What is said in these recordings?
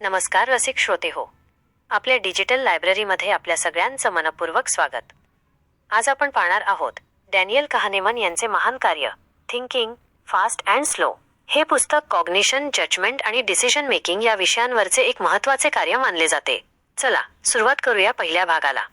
नमस्कार रसिक श्रोते हो. आपल्या डिजिटल लायब्ररीमध्ये आपल्या सगळ्यांचं मनपूर्वक स्वागत. आज आपण पाहणार आहोत डॅनियल कहानेमन यांचे महान कार्य थिंकिंग फास्ट अँड स्लो हे पुस्तक कॉग्निशन जजमेंट आणि डिसिजन मेकिंग या विषयांवरचे एक महत्त्वाचे कार्य मानले जाते. चला सुरुवात करूया पहिल्या भागाला.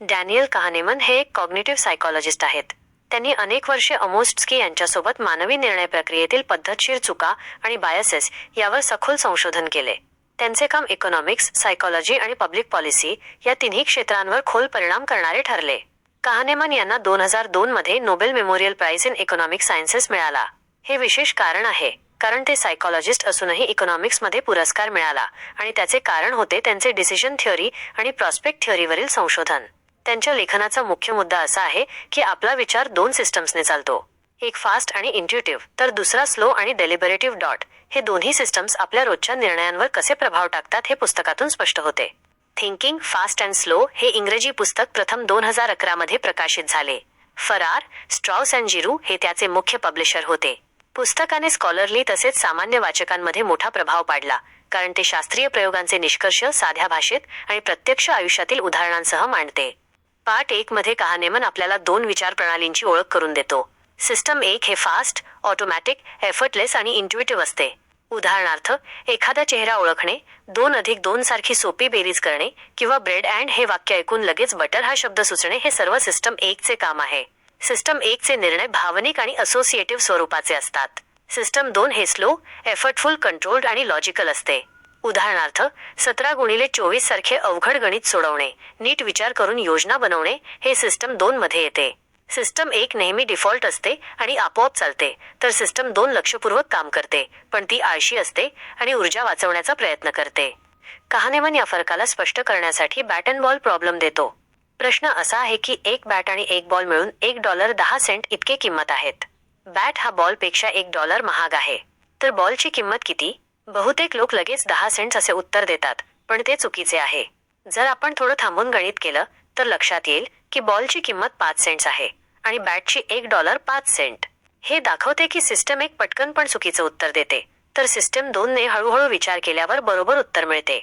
डॅनियल कहानेमन हे एक कॉग्निटिव्ह सायकॉलॉजिस्ट आहेत. त्यांनी अनेक वर्षे अमोस्टस्की यांच्यासोबत मानवी निर्णय प्रक्रियेतील पद्धतशीर चुका आणि बायसेस यावर सखोल संशोधन केले. त्यांचे काम इकॉनॉमिक्स सायकॉलॉजी आणि पब्लिक पॉलिसी या तिन्ही क्षेत्रांवर खोल परिणाम करणारे ठरले. कहानेमन यांना दोन हजार दोन मध्ये Nobel memorial prize in economic sciences मिळाला. हे विशेष कारण आहे कारण ते सायकॉलॉजिस्ट असूनही इकॉनॉमिक्समध्ये पुरस्कार मिळाला आणि त्याचे कारण होते त्यांचे डिसिजन थिअरी आणि प्रॉस्पेक्ट थिअरीवरील संशोधन. त्यांच्या लेखनाचा मुख्य मुद्दा असा आहे की आपला विचार दोन सिस्टम्सने चालतो. एक फास्ट आणि इंट्युटिव्ह तर दुसरा स्लो आणि डेलिबरेटिव्ह डॉट हे दोन्ही सिस्टम्स आपल्या रोजच्या निर्णयांवर कसे प्रभाव टाकतात हे पुस्तकातून स्पष्ट होते. थिंकिंग फास्ट अँड स्लो हे इंग्रजी पुस्तक प्रथम दोन हजार अकरा मध्ये प्रकाशित झाले. फरार स्ट्रॉस अँड जिरू हे त्याचे मुख्य पब्लिशर होते. पुस्तकाने स्कॉलरली तसेच सामान्य वाचकांमध्ये मोठा प्रभाव पाडला कारण ते शास्त्रीय प्रयोगांचे निष्कर्ष साध्या भाषेत आणि प्रत्यक्ष आयुष्यातील उदाहरणांसह मांडते. पार्ट एक मध्ये कहानेमन आपल्याला दोन विचार प्रणालींची ओळख करून देतो. सिस्टम एक हे फास्ट ऑटोमॅटिक एफर्टलेस आणि इंट्युटिव्ह असते. उदाहरणार्थ एखादा चेहरा ओळखणे दोन अधिक दोन सारखी सोपी बेरीज करणे किंवा ब्रेड अँड हे वाक्य ऐकून लगेच बटर हा शब्द सुचणे हे सर्व सिस्टम एकचे काम आहे. सिस्टम एकचे निर्णय भावनिक आणि असोसिएटिव्ह स्वरूपाचे असतात. सिस्टम दोन हे स्लो एफर्टफुल कंट्रोल्ड आणि लॉजिकल असते. उदाहरणार्थ सतरा गुणिले चोवीस सारखे अवघड गणित सोडवणे नीट विचार करून योजना बनवणे हे सिस्टम दोन मध्ये येते. सिस्टम एक नेहमी डिफॉल्ट असते आणि आपोआप चालते. तर सिस्टम दोन लक्षपूर्वक काम करते पण ती आळशी असते आणि ऊर्जा वाचवण्याचा प्रयत्न करते. कहाणेमन या फरकाला स्पष्ट करण्यासाठी बॅट अँड बॉल प्रॉब्लेम देतो. प्रश्न असा आहे की एक बॅट आणि एक बॉल मिळून एक डॉलर दहा सेंट इतके किंमत आहेत. बॅट हा बॉलपेक्षा एक डॉलर महाग आहे. तर बॉलची किंमत किती? बहुतेक लोक लगेच दहा सेंट्स असे उत्तर देतात पण ते चुकीचे आहे. जर आपण थोडं थांबून गणित केलं तर लक्षात येईल की बॉलची किंमत पाच सेंट्स आहे. आणि बॅटची एक डॉलर पाच सेंट. हे दाखवते की सिस्टम एक पटकन पण चुकीचं उत्तर देते. तर सिस्टम दोनने हळूहळू विचार केल्यावर बरोबर उत्तर मिळते.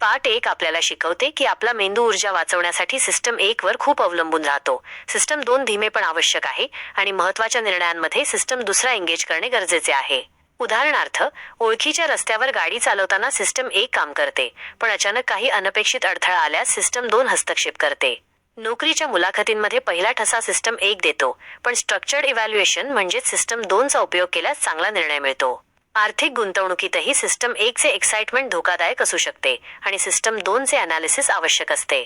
पार्ट एक आपल्याला शिकवते की आपला मेंदू ऊर्जा वाचवण्यासाठी सिस्टम एक वर खूप अवलंबून राहतो. सिस्टम दोन धीमे पण आवश्यक आहे आणि महत्त्वाच्या निर्णयांमध्ये सिस्टम दुसरा एंगेज करणे गरजेचे आहे. उदाहरणार्थ ओळखीच्या रस्त्यावर गाडी चालवताना सिस्टम एक काम करते पण अचानक काही अनपेक्षित अडथळा आल्यास सिस्टम दोन हस्तक्षेप करते. नोकरीच्या मुलाखतींमध्ये पहिला ठसा सिस्टम एक देतो. पण स्ट्रक्चर्ड इव्हॅल्युएशन म्हणजे सिस्टम दोनचा उपयोग केल्यास चांगला निर्णय मिळतो. आर्थिक गुंतवणुकीतही सिस्टम एकचे एक्साइटमेंट धोकादायक असू शकते आणि सिस्टम दोनचे अनालिसिस आवश्यक असते.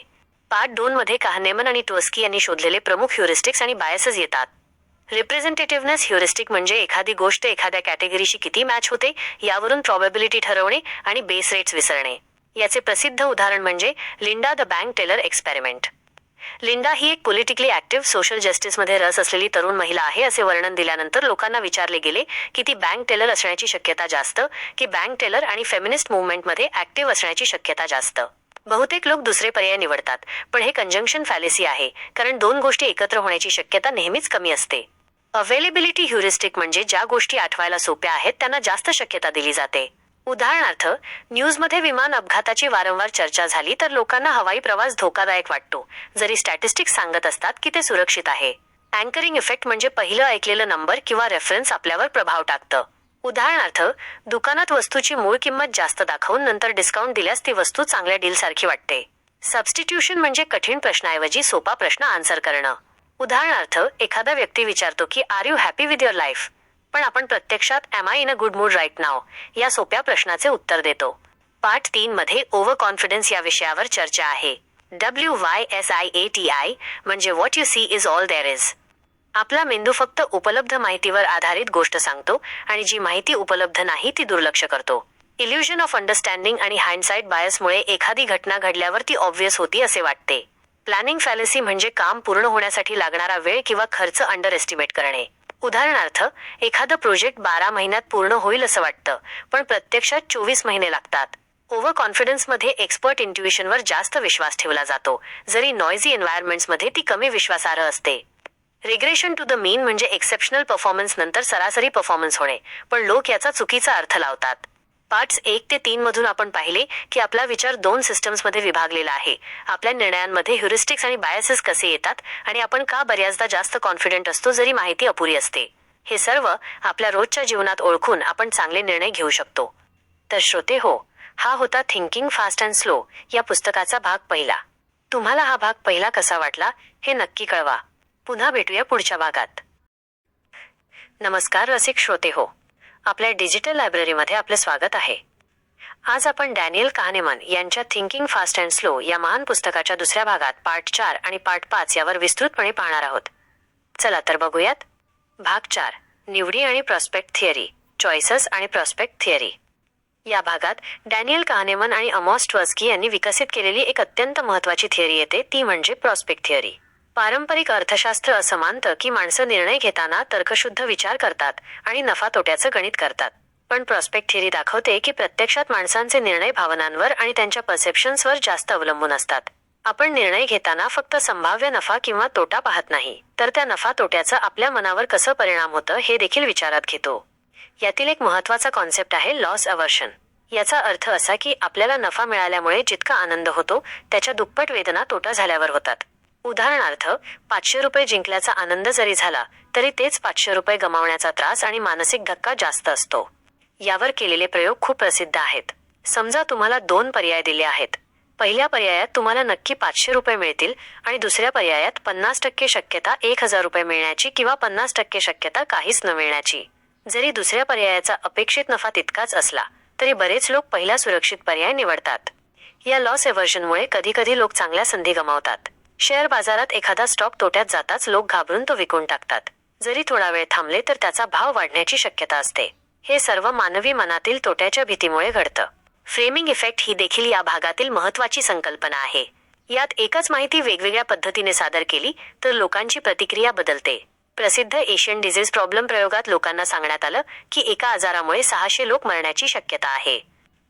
पार्ट दोन मध्ये कहानेमन आणि टोस्की यांनी शोधलेले प्रमुख ह्युरिस्टिक्स आणि बायसेस येतात. रिप्रेझेंटेटिव्हनेस ह्युरिस्टिक म्हणजे एखादी गोष्ट एखाद्या कॅटेगरीशी किती मॅच होते यावरून प्रॉबेबिलिटी ठरवणे आणि बेस रेट्स विसरणे. याचे प्रसिद्ध उदाहरण म्हणजे Linda the bank teller experiment. Linda ही एक पॉलिटिकली ऍक्टिव्ह सोशल जस्टिसमध्ये रस असलेली तरुण महिला आहे असे वर्णन दिल्यानंतर लोकांना विचारले गेले की ती बँक टेलर असण्याची शक्यता जास्त की बँक टेलर आणि फेमिनिस्ट मुवमेंटमध्ये ऍक्टिव्ह असण्याची शक्यता जास्त? बहुतेक लोक दुसरे पर्याय निवडतात पण हे कंजंक्शन फॅलेसी आहे कारण दोन गोष्टी एकत्र होण्याची शक्यता नेहमीच कमी असते. अवेलेबिलिटी ह्युरिस्टिक म्हणजे ज्या गोष्टी आठवायला सोप्या आहेत त्यांना जास्त शक्यता दिली जाते. उदाहरणार्थ न्यूजमध्ये विमान अपघाताची वारंवार चर्चा झाली तर लोकांना हवाई प्रवास धोकादायक वाटतो. जरी स्टॅटिस्टिक्स सांगत असतात की ते सुरक्षित आहे. अँकरिंग इफेक्ट म्हणजे पहिलं ऐकलेलं नंबर किंवा रेफरन्स आपल्यावर प्रभाव टाकतं. उदाहरणार्थ दुकानात वस्तूची मूळ किंमत जास्त दाखवून नंतर डिस्काउंट दिल्यास ती वस्तू चांगल्या डीलसारखी वाटते. सबस्टिट्यूशन म्हणजे कठीण प्रश्नाऐवजी सोपा प्रश्न आन्सर करणं. उदाहरणार्थ एखादा व्यक्ती विचारतो की are you happy with your life पण आपण प्रत्यक्षात am I in a good mood right now या सोप्या प्रश्नाचे उत्तर देतो. पार्ट तीन मध्ये ओव्हर कॉन्फिडन्स या विषयावर चर्चा आहे. W Y S I A T I म्हणजे what you see is all there is आपला मेंदू फक्त उपलब्ध माहितीवर आधारित गोष्ट सांगतो आणि जी माहिती उपलब्ध नाही ती दुर्लक्ष करतो. इल्युजन ऑफ अंडरस्टँडिंग आणि हँडसाईट बायसमुळे एखादी घटना घडल्यावर ती ऑब्व्हियस होती असे वाटते. प्लॅनिंग फॅलेसी म्हणजे काम पूर्ण होण्यासाठी लागणारा वेळ किंवा खर्च अंडर एस्टिमेट करणे. उदाहरणार्थ एखादं प्रोजेक्ट बारा महिन्यात पूर्ण होईल असं वाटतं पण प्रत्यक्षात चोवीस महिने लागतात. ओव्हर कॉन्फिडन्समध्ये एक्सपर्ट इंट्युएशनवर जास्त विश्वास ठेवला जातो जरी नॉयझी एन्व्हायरमेंट्समध्ये ती कमी विश्वासार्ह असते. रिग्रेशन टू द मीन म्हणजे एक्सेप्शनल परफॉर्मन्स नंतर सरासरी परफॉर्मन्स होणे पण लोक याचा चुकीचा अर्थ लावतात. पार्ट्स एक ते तीन मधून आपण पाहिले की आपला विचार दोन सिस्टम्समध्ये विभागलेला आहे. आपल्या निर्णयांमध्ये ह्युरिस्टिक्स आणि बायसेस कसे येतात आणि आपण का बऱ्याचदा जास्त कॉन्फिडंट असतो जरी माहिती अपुरी असते. हे सर्व आपल्या रोजच्या जीवनात ओळखून आपण चांगले निर्णय घेऊ शकतो. तर श्रोते हो हा होता थिंकिंग फास्ट अँड स्लो या पुस्तकाचा भाग पहिला. तुम्हाला हा भाग पहिला कसा वाटला हे नक्की कळवा. पुन्हा भेटूया पुढच्या भागात. नमस्कार रसिक श्रोते हो. आपल्या डिजिटल लायब्ररीमध्ये आपलं स्वागत आहे. आज आपण डॅनियल कहानेमन यांच्या थिंकिंग फास्ट अँड स्लो या महान पुस्तकाच्या दुसऱ्या भागात पार्ट चार आणि पार्ट पाच यावर विस्तृतपणे पाहणार आहोत. चला तर बघूयात. भाग चार निवडी आणि प्रॉस्पेक्ट थिअरी चॉईसेस आणि प्रॉस्पेक्ट थिअरी. या भागात डॅनियल कहानेमन आणि अमॉस ट्वर्स्की यांनी विकसित केलेली एक अत्यंत महत्वाची थिअरी येते ती म्हणजे प्रॉस्पेक्ट थिअरी. पारंपरिक अर्थशास्त्र असं मानतं की माणसं निर्णय घेताना तर्कशुद्ध विचार करतात आणि नफा तोट्याचं गणित करतात. पण प्रॉस्पेक्ट थिअरी दाखवते की प्रत्यक्षात माणसांचे निर्णय भावनांवर आणि त्यांच्या परसेप्शन्सवर जास्त अवलंबून असतात. आपण निर्णय घेताना फक्त संभाव्य नफा किंवा तोटा पाहत नाही तर त्या नफा तोट्याचा आपल्या मनावर कसं परिणाम होतं हे देखील विचारात घेतो. यातील एक महत्त्वाचा कॉन्सेप्ट आहे लॉस अवर्शन. याचा अर्थ असा की आपल्याला नफा मिळाल्यामुळे जितका आनंद होतो त्याच्या दुप्पट वेदना तोटा झाल्यावर होतात. उदाहरणार्थ पाचशे रुपये जिंकल्याचा आनंद जरी झाला तरी तेच पाचशे रुपये गमावण्याचा त्रास आणि मानसिक धक्का जास्त असतो. यावर केलेले प्रयोग खूप प्रसिद्ध आहेत. समजा तुम्हाला दोन पर्याय दिले आहेत. पहिल्या पर्यायात तुम्हाला नक्की पाचशे रुपये मिळतील आणि दुसऱ्या पर्यायात पन्नास टक्के शक्यता एक हजार रुपये मिळण्याची किंवा पन्नास टक्के शक्यता काहीच न मिळण्याची. जरी दुसऱ्या पर्यायाचा अपेक्षित नफा तितकाच असला तरी बरेच लोक पहिला सुरक्षित पर्याय निवडतात. या लॉस एव्हर्जनमुळे कधी कधी लोक चांगल्या संधी गमावतात. शेअर बाजारात एखादा स्टॉक तोट्यात जाताच लोक घाबरून तो विकून टाकतात. जरी थोडा वेळ थांबले तर त्याचा भाव वाढण्याची शक्यता असते. हे सर्व मानवी मनातील तोट्याच्या भीतीमुळे घडतं. फ्रेमिंग इफेक्ट ही देखील या भागातील महत्वाची संकल्पना आहे. यात एकच माहिती वेगवेगळ्या पद्धतीने सादर केली तर लोकांची प्रतिक्रिया बदलते. प्रसिद्ध एशियन डिझीज प्रॉब्लेम प्रयोगात लोकांना सांगण्यात आलं की एका आजारामुळे सहाशे लोक मरण्याची शक्यता आहे.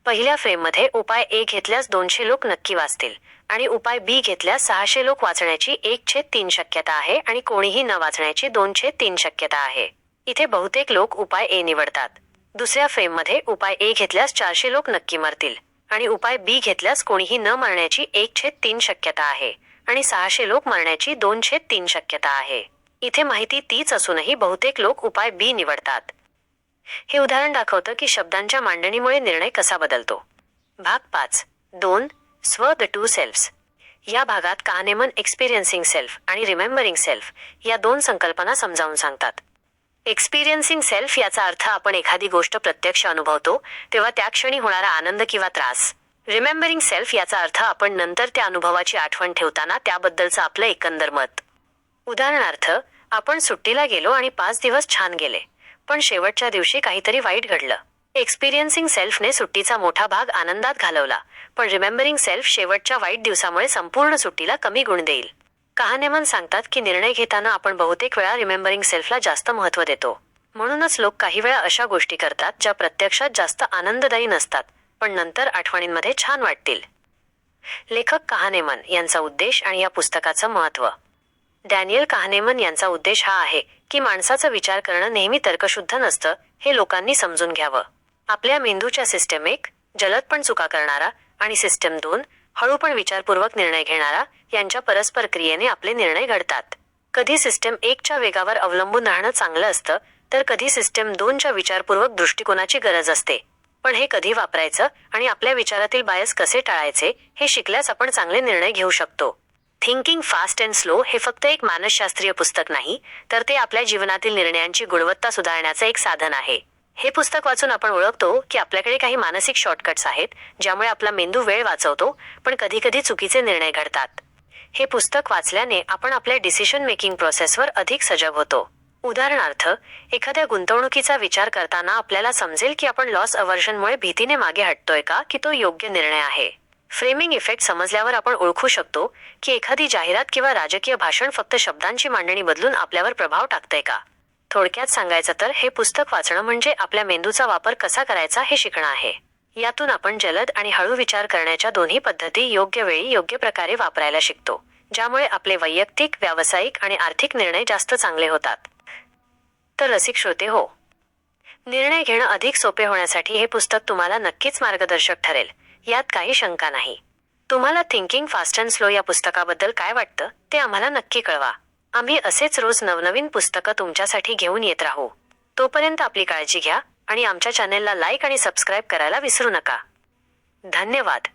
पहिल्या फ्रेममध्ये उपाय ए घेतल्यास दोनशे लोक नक्की वाचतील. आणि उपाय बी घेतल्यास सहाशे लोक वाचण्याची एक छेद तीन शक्यता आहे आणि कोणीही न वाचण्याची दोन छेद तीन शक्यता आहे. इथे बहुतेक लोक उपाय ए निवडतात. दुसऱ्या फ्रेममध्ये उपाय ए घेतल्यास चारशे लोक नक्की मरतील आणि उपाय बी घेतल्यास कोणीही न मरण्याची एक छेद तीन शक्यता आहे आणि सहाशे लोक मरण्याची दोन छेद तीन शक्यता आहे. इथे माहिती तीच असूनही बहुतेक लोक उपाय बी निवडतात. हे उदाहरण दाखवतं की शब्दांच्या मांडणीमुळे निर्णय कसा बदलतो? भाग पाच. दोन स्व द टू सेल्फ्स या भागात कानेमन एक्सपिरियन्सिंग सेल्फ आणि रिमेंबरिंग सेल्फ या दोन संकल्पना समजावून सांगतात. एक्सपिरियन्सिंग सेल्फ याचा अर्थ आपण एखादी गोष्ट प्रत्यक्ष अनुभवतो तेव्हा त्या क्षणी होणारा आनंद किंवा त्रास. रिमेंबरिंग सेल्फ याचा अर्थ आपण नंतर त्या अनुभवाची आठवण ठेवताना त्याबद्दलचं आपलं एकंदर मत. उदाहरणार्थ आपण सुट्टीला गेलो आणि पाच दिवस छान गेले पण शेवटच्या दिवशी काहीतरी वाईट घडलं. एक्सपिरियन्सिंग सेल्फने सुट्टीचा मोठा भाग आनंदात घालवला. पण रिमेंबरिंग सेल्फ शेवटच्या वाईट दिवसामुळे संपूर्ण सुट्टीला कमी गुण देईल. कहानेमन सांगतात की निर्णय घेताना आपण बहुतेक वेळा रिमेंबरिंग सेल्फला जास्त महत्त्व देतो. म्हणूनच लोक काही वेळा अशा गोष्टी करतात ज्या प्रत्यक्षात जास्त आनंददायी नसतात पण नंतर आठवणींमध्ये छान वाटतील. लेखक कहानेमन यांचा उद्देश आणि या पुस्तकाचं महत्त्व. डॅनियल कहानेमन यांचा उद्देश हा आहे की माणसाचा विचार करणं नेहमी तर्कशुद्ध नसतं हे लोकांनी समजून घ्यावं. आपल्या मेंदूच्या सिस्टम एक जलद पण चुका करणारा आणि सिस्टम दोन हळू पण विचारपूर्वक निर्णय घेणारा यांच्या परस्पर क्रियेने आपले निर्णय घडतात. कधी सिस्टम एकच्या वेगावर अवलंबून राहणं चांगलं असतं तर कधी सिस्टम दोनच्या विचारपूर्वक दृष्टिकोनाची गरज असते. पण हे कधी वापरायचं आणि आपल्या विचारातील बायस कसे टाळायचे हे शिकल्यास आपण चांगले निर्णय घेऊ शकतो. थिंकिंग फास्ट अँड स्लो हे फक्त एक मानसशास्त्रीय पुस्तक नाही तर ते आपल्या जीवनातील निर्णयांची गुणवत्ता सुधारण्याचं एक साधन आहे. हे पुस्तक वाचून आपण ओळखतो की आपल्याकडे काही मानसिक शॉर्टकट्स आहेत ज्यामुळे आपला मेंदू वेळ वाचवतो पण कधीकधी चुकीचे निर्णय घडतात. हे पुस्तक वाचल्याने आपण आपल्या डिसिशन मेकिंग प्रोसेसवर अधिक सजग होतो. उदाहरणार्थ एखाद्या गुंतवणुकीचा विचार करताना आपल्याला समजेल की आपण लॉस अवर्जनमुळे भीतीने मागे हटतोय का की तो योग्य निर्णय आहे. फ्रेमिंग इफेक्ट समजल्यावर आपण ओळखू शकतो की एखादी जाहिरात किंवा राजकीय भाषण फक्त शब्दांची मांडणी बदलून आपल्यावर प्रभाव टाकतंय का. थोडक्यात सांगायचं तर हे पुस्तक वाचणं म्हणजे आपल्या मेंदूचा वापर कसा करायचा हे शिकणं आहे. यातून आपण जलद आणि हळू विचार करण्याच्या दोन्ही पद्धती योग्य वेळी योग्य प्रकारे वापरायला शिकतो ज्यामुळे आपले वैयक्तिक व्यावसायिक आणि आर्थिक निर्णय जास्त चांगले होतात. तर रसिक श्रोते हो. निर्णय घेणं अधिक सोपे होण्यासाठी हे पुस्तक तुम्हाला नक्कीच मार्गदर्शक ठरेल. यात काही शंका नाही. तुम्हाला थिंकिंग फास्ट अँड स्लो या पुस्तकाबद्दल काय वाटतं ते आम्हाला नक्की कळवा. आम्ही असेच रोज नवनवीन पुस्तकं तुमच्यासाठी घेऊन येत राहू. तोपर्यंत आपली काळजी घ्या आणि आमच्या चॅनेलला लाईक आणि सबस्क्राईब करायला विसरू नका. धन्यवाद.